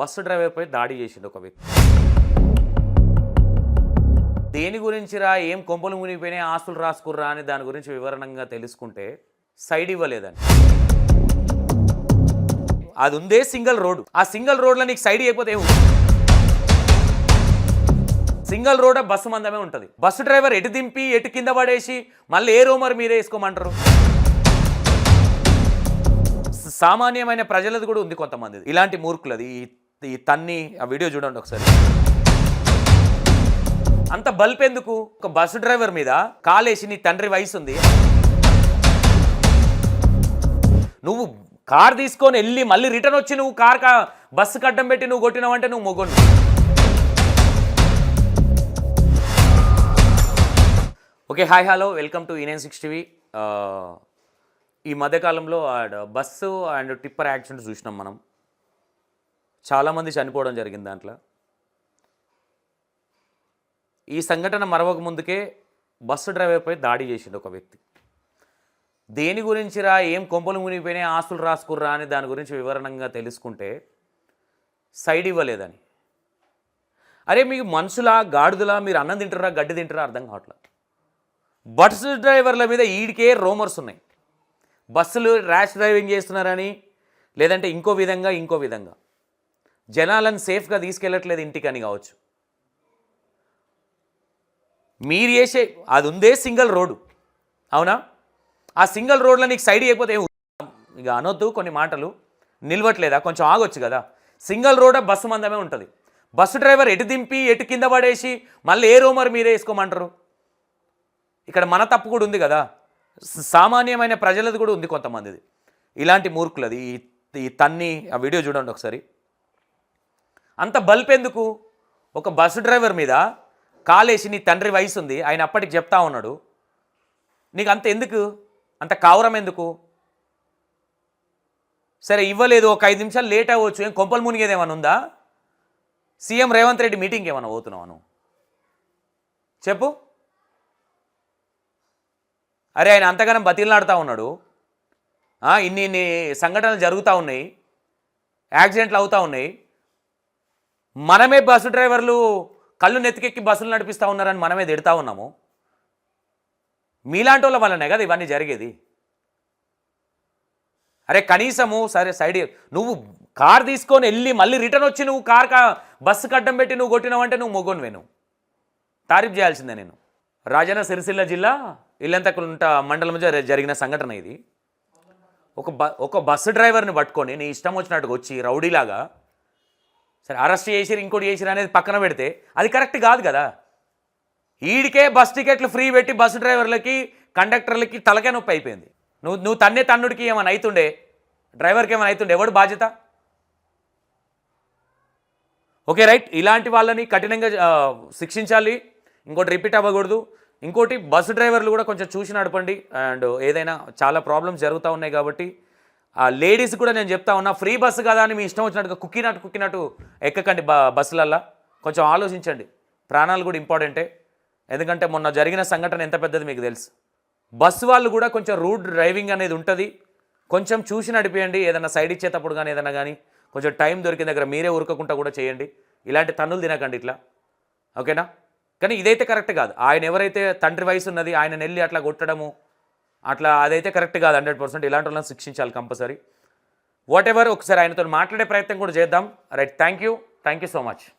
Bus డ్రైవర్పై దాడి చేసింది ఒక వ్యక్తి. దేని గురించిరా ఏం కొంపలు మునిగిపోయినాయి ఆస్తులు రాసుకుర్రా అని దాని గురించి వివరణంగా తెలుసుకుంటే సైడ్ ఇవ్వలేదని అది ఉందే సింగిల్ రోడ్. ఆ సింగిల్ రోడ్లో నీకు సైడ్ అయిపోతే ఏమి సింగిల్ రోడ్ బస్సు మందమే ఉంటుంది. బస్సు డ్రైవర్ ఎటు దింపి ఎటు కింద పడేసి మళ్ళీ ఏ రోమర్ మీరే వేసుకోమంటారు? సామాన్యమైన ప్రజలది కూడా ఉంది కొంతమంది ఇలాంటి మూర్ఖులది ఈ తన్ని ఆ వీడియో చూడండి ఒకసారి. అంత బల్ప్ ఎందుకు ఒక బస్సు డ్రైవర్ మీద కాలేసి నీ తండ్రి వయసు ఉంది. నువ్వు కార్ తీసుకొని వెళ్ళి మళ్ళీ రిటర్న్ వచ్చి నువ్వు కార్ కా బస్సు కడ్డం పెట్టి నువ్వు కొట్టినావంటే నువ్వు మొగ్గును okay hi hello. Welcome to e nine six TV. ఈ మధ్యకాలంలో బస్సు అండ్ టిప్పర్ యాక్సిడెంట్ చూసినాం మనం. చాలామంది చనిపోవడం జరిగింది దాంట్లో. ఈ సంఘటన మరవక ముందుకే బస్సు డ్రైవర్పై దాడి చేసిండు ఒక వ్యక్తి. దేని గురించిరా ఏం కొంపలు మునిగిపోయినాయి ఆస్తులు రాసుకుర్రా అని దాని గురించి వివరణంగా తెలుసుకుంటే సైడ్ ఇవ్వలేదని. అరే మీకు మనుషులా గాడిదలా మీరు అన్నం తింటారా గడ్డి తింటారా అర్థం కావట్లేదు బస్సు డ్రైవర్ల మీద ఈడికే రోమర్స్ ఉన్నాయి. బస్సులు ర్యాష్ డ్రైవింగ్ చేస్తున్నారని లేదంటే ఇంకో విధంగా ఇంకో విధంగా. జనాలను సేఫ్గా తీసుకెళ్ళట్లేదు ఇంటికని కావచ్చు. మీరు చేసే అది ఉందే సింగిల్ రోడ్డు. అవునా? ఆ సింగిల్ రోడ్లో నీకు సైడ్ అయిపోతే ఏం ఇక అనొద్దు కొన్ని మాటలు. నిలవట్లేదా? కొంచెం ఆగొచ్చు కదా. సింగిల్ రోడ్ బస్సు మందమే ఉంటుంది. బస్సు డ్రైవర్ ఎటు దింపి ఎటు కింద పడేసి మళ్ళీ ఏ రోమర్ మీరే వేసుకోమంటారు? ఇక్కడ మన తప్పు కూడా ఉంది కదా. సామాన్యమైన ప్రజలది కూడా ఉంది కొంతమందిది. ఇలాంటి మూర్ఖులది. ఈ ఈ తన్ని ఆ వీడియో చూడండి ఒకసారి. అంత బల్ప్ ఎందుకు? ఒక బస్సు డ్రైవర్ మీద కాలేసి నీ తండ్రి వయసు ఉంది ఆయన అప్పటికి చెప్తా ఉన్నాడు. నీకు అంత ఎందుకు? అంత కావరం ఎందుకు? సరే ఇవ్వలేదు ఒక ఐదు నిమిషాలు లేట్ అవ్వచ్చు. ఏం కొంపలు మునిగేది ఏమైనా ఉందా? సీఎం రేవంత్ రెడ్డి మీటింగ్కి ఏమైనా పోతున్నావు చెప్పు. అరే ఆయన అంతగానం బతిలాడుతూ ఉన్నాడు. ఇన్ని ఇన్ని సంఘటనలు జరుగుతూ ఉన్నాయి. యాక్సిడెంట్లు అవుతూ ఉన్నాయి. మనమే బస్సు డ్రైవర్లు కళ్ళు నెత్తికెక్కి బస్సులు నడిపిస్తూ ఉన్నారని మనమే తిడతా ఉన్నాము. మీలాంటి వాళ్ళ వల్లనే కదా ఇవన్నీ జరిగేది? అరే కనీసము సరే సైడ్ నువ్వు కార్ తీసుకొని వెళ్ళి మళ్ళీ రిటర్న్ వచ్చి నువ్వు కార్ కా బస్సు కడ్డం పెట్టి నువ్వు కొట్టినావంటే నువ్వు మొగ్గును నువ్వు తారీఫ్ చేయాల్సిందే నేను. రాజన్న సిరిసిల్ల జిల్లా ఇల్లంతకుంట మండలం జ- జరిగిన సంఘటన ఇది. ఒక బ ఒక బస్సు డ్రైవర్ని పట్టుకొని నీ ఇష్టం వచ్చినట్టుగా వచ్చి రౌడీలాగా సరే అరెస్ట్ చేసిరు ఇంకోటి చేసిరు అనేది పక్కన పెడితే అది కరెక్ట్ కాదు కదా. ఈడికే బస్ టికెట్లు ఫ్రీ పెట్టి బస్సు డ్రైవర్లకి కండక్టర్లకి తలకే నొప్పి అయిపోయింది. నువ్వు నువ్వు తన్నే తన్నుడికి ఏమైనా అవుతుండే డ్రైవర్కి ఏమైనా అవుతుండే ఎవడు బాధ్యత? Okay right. ఇలాంటి వాళ్ళని కఠినంగా శిక్షించాలి. ఇంకోటి రిపీట్ అవ్వకూడదు. ఇంకోటి బస్సు డ్రైవర్లు కూడా కొంచెం చూసి నడపండి. అండ్ ఏదైనా చాలా ప్రాబ్లమ్స్ జరుగుతూ ఉన్నాయి కాబట్టి ఆ లేడీస్ కూడా నేను చెప్తా ఉన్నా ఫ్రీ బస్సు కదా అని మీ ఇష్టం వచ్చినట్టుగా కుక్కినట్టు కుక్కినట్టు ఎక్కకండి బ బస్సులల్లా. కొంచెం ఆలోచించండి. ప్రాణాలు కూడా ఇంపార్టెంటే. ఎందుకంటే మొన్న జరిగిన సంఘటన ఎంత పెద్దది మీకు తెలుసు. బస్సు వాళ్ళు కూడా కొంచెం రూడ్ డ్రైవింగ్ అనేది ఉంటుంది. కొంచెం చూసి నడిపేయండి. ఏదైనా సైడ్ ఇచ్చేటప్పుడు కానీ ఏదైనా కానీ కొంచెం టైం దొరికిన దగ్గర మీరే ఉరకకుండా కూడా చేయండి. ఇలాంటి తన్నులు తినకండి ఇట్లా. ఓకేనా? కానీ ఇదైతే కరెక్ట్ కాదు. ఆయన ఎవరైతే తండ్రి వయసు ఉన్నది ఆయన నెల్లి అట్లా కొట్టడము అట్లా అదైతే కరెక్ట్ కాదు హండ్రెడ్ పర్సెంట్. ఇలాంటి వాళ్ళని శిక్షించాలి కంపల్సరీ. వాట్ ఎవర్ ఒకసారి ఆయనతో మాట్లాడే ప్రయత్నం కూడా చేద్దాం. Right thank you thank you so much